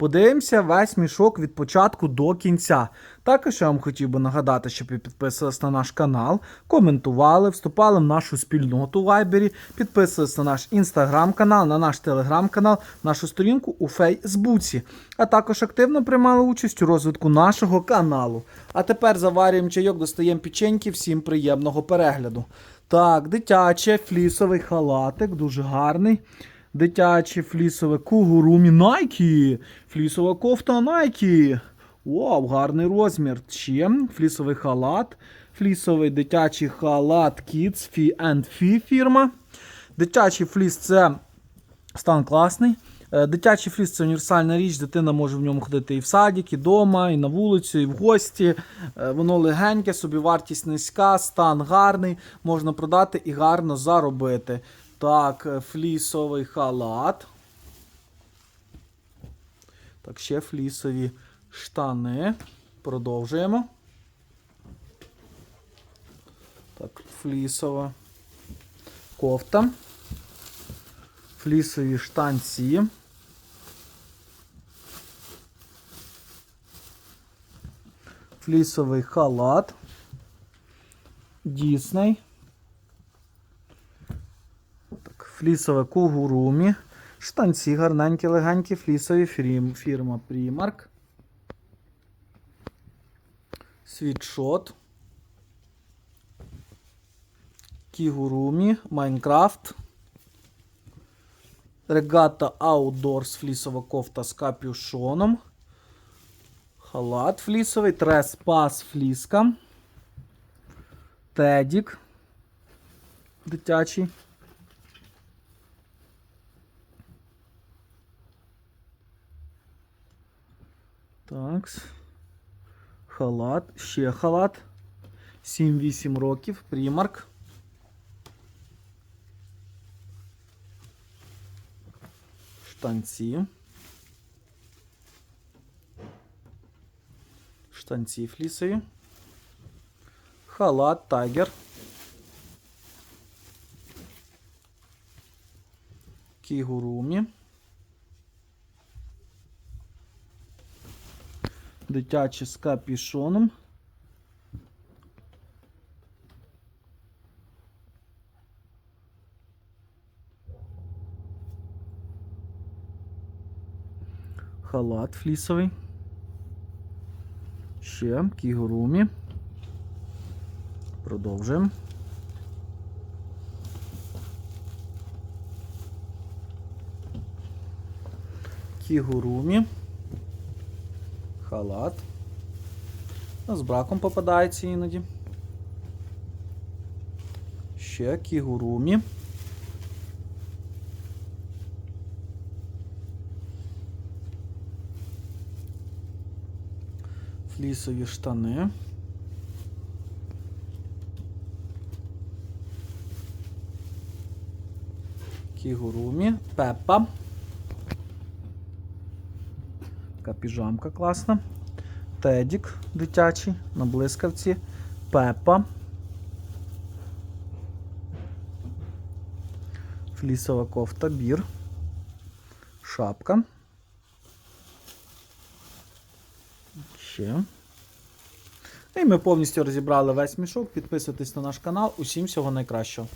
Подивимося весь мішок від початку до кінця. Також я вам хотів би нагадати, щоб ви підписувались на наш канал, коментували, вступали в нашу спільноту в Вайбері, підписувались на наш інстаграм-канал, на наш телеграм-канал, нашу сторінку у Фейсбуці, а також активно приймали участь у розвитку нашого каналу. А тепер заварюємо чайок, достаємо печеньки, всім приємного перегляду. Так, дитячий флісовий халатик, дуже гарний. Дитяче флісове кугурумі Nike. Флісова кофта Nike. Вау, гарний розмір. Ще флісовий халат. Флісовий дитячий халат Kids Fee and Fee фірма. Дитячий фліс це стан класний. Е, Дитячий фліс це універсальна річ, дитина може в ньому ходити і в садик, і вдома, і на вулицю, і в гості. Е, Воно легеньке, собівартість низька, стан гарний, можна продати і гарно заробити. Так, е, флісовий халат. Так, ще флісові штани. Продовжуємо. Так, флісова кофта. Флісові штанці. Флісовий халат. Дісней. Так, флісове кугурумі. Штанці гарненькі, легенькі, флісові фірм, фірма Primark. Світшот. Кігурумі, Майнкрафт. Регата Outdoors флісова кофта з капюшоном. Халат флісовий, треспас фліска. Тедік. Дитячий. Так. Халат. Ще халат. 7-8 років. Примарк. Штанці. Штанці флісові. Халат Тайгер. Кігурумі. Дитячі з капішоном. Халат флісовий. Ще кігурумі. Продовжуємо. Кігурумі. Халат. Ну, З браком попадається іноді. Ще кігурумі. Флісові штани. Кігурумі. Пеппа. Така піжамка класна. Тедік дитячий на блискавці. Пеппа. Флісова кофта бір. Шапка. Ще. І ми повністю розібрали весь мішок. Підписуйтесь на наш канал. Усім всього найкращого.